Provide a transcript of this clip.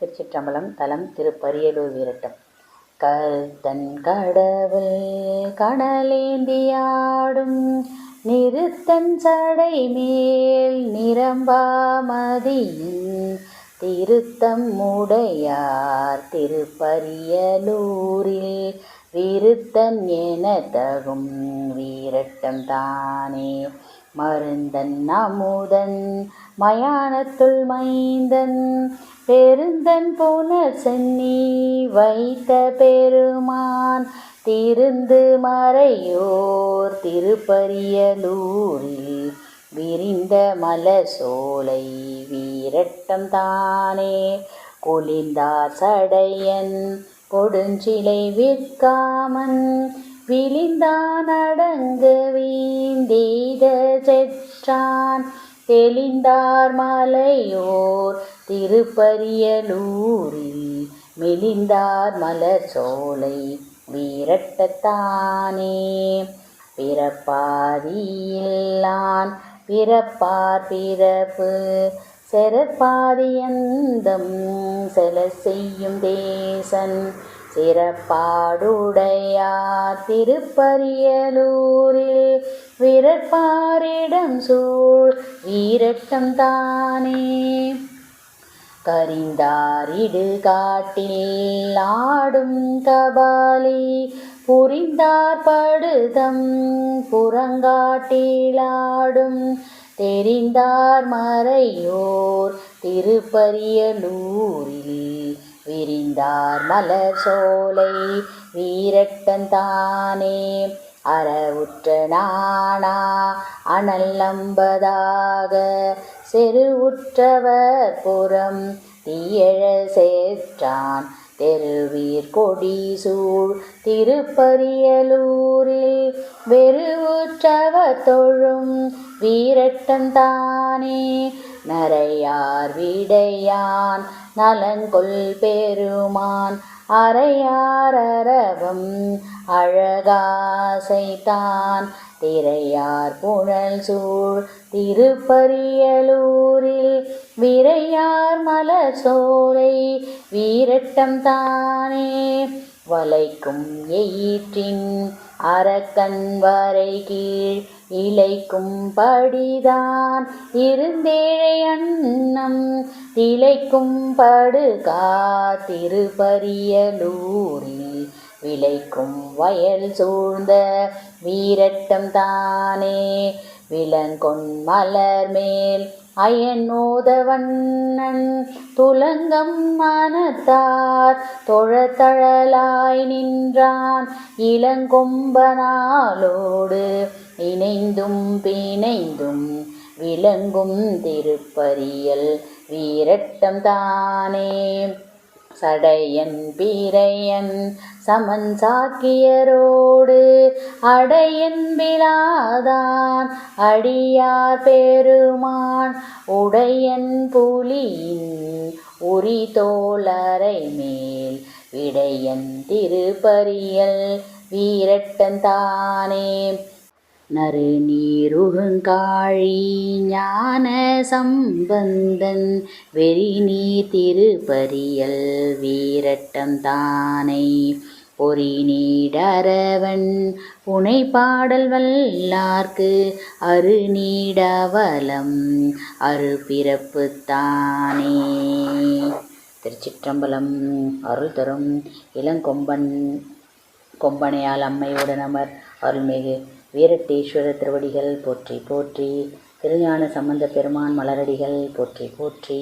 திருச்சிற்றம்பலம் தலம் திருப்பரியலூர் வீரட்டம். கருத்தன் கடவுள் கடலேந்தியாடும் நிறுத்தன் சடை மேல் நிரம்பாமதியின் திருத்தம் உடையார் திருப்பரியலூரில் விருத்தன் என தகும் வீரட்டம் தானே. மருந்தன் அமுதன் மயானத்துள் மைந்தன் பெருந்தன் போன சென்னி வைத்த பெருமான் திருந்து மறையோர் திருப்பரியலூரில் விரிந்த மலர் சோலை வீரட்டம் தானே குளிர்ந்தார் சடையன் கொடுஞ்சிலை விற்காமன் விழிந்தானடங்கு வீந்தீத செற்றான். தெளிந்தார் மலையோர் திருப்பரியலூரில் மெலிந்தார் மலர் சோலை வீரட்டத்தானே. பிறப்பாதியில்லான் பிறப்பார் பிறப்பு செரப்பாதியந்தம் செல செய்யும் தேசன். சிறப்பாடுடையா திருப்பரியலூரில் விரட்பாரிடம் சூழ் வீரட்டம் தானே. கரிந்தாரிடு காட்டில் ஆடும் கபாலி புரிந்தார் படுதம் புறங்காட்டிலாடும் தெரிந்தார் மறையோர் திருப்பரியலூரில் விரிந்தார் மலர் சோலை. வீரட்டன் தானே அறவுற்ற நாணா அனல்லம்பதாக செருவுற்றவர் புறம் தீயழ சேற்றான் தெருவீர் கொடி சூழ் திருப்பரியலூரில். வெறுவுற்றவர் தொழும் வீரட்டன் தானே நரையார் விடையான் நலங்கொள் பெருமான் அறையாரரவம் அழகாசைத்தான் திரையார் புழல் சூழ் திருப்பரியலூரில் விரையார் மலர் சோலை வீரட்டம் தானே. வளைக்கும் எயிற்றின் அரக்கன் வரை கீழ் இலைக்கும் படிதான் இருந்தேழை அன்னம் திளைக்கும் படு காத்திருபரியலூரில் விளைக்கும் வயல் சூழ்ந்த வீரட்டம் தானே. விலங்கொன் மலர் மேல் அயனோத வண்ணன் துலங்கம் மனத்தார் தொழத்தழலாய் நின்றான் இளங்கொம்பனாலோடு இணைந்தும் பிணைந்தும் விளங்கும் திருப்பரியல் வீரட்டம் தானே. சடையன் பீரையன் சமன் சாக்கியரோடு அடையன் விழாதான் அடியார் பெருமான் உடையன் புலியின் உரி தோளரை மேல் விடையன் திருப்பரியல் வீரட்டன் தானே. நறுநீருகுங்காழி ஞான சம்பந்தன். வெறி நீர் திருப்பரியல் வீரட்டம் தானை பொறி நீடரவன். புனை பாடல் வல்லார்க்கு அரு நீடவலம் அரு பிறப்பு தானே. திருச்சிற்றம்பலம் அருள் தரும் இளங்கொம்பன். கொம்பனையால் அம்மையுடன் அமர் அருள்மிகு வீரட்டீஸ்வர திருவடிகள் போற்றி போற்றி. திருஞான சம்பந்த பெருமான் மலரடிகள் போற்றி போற்றி.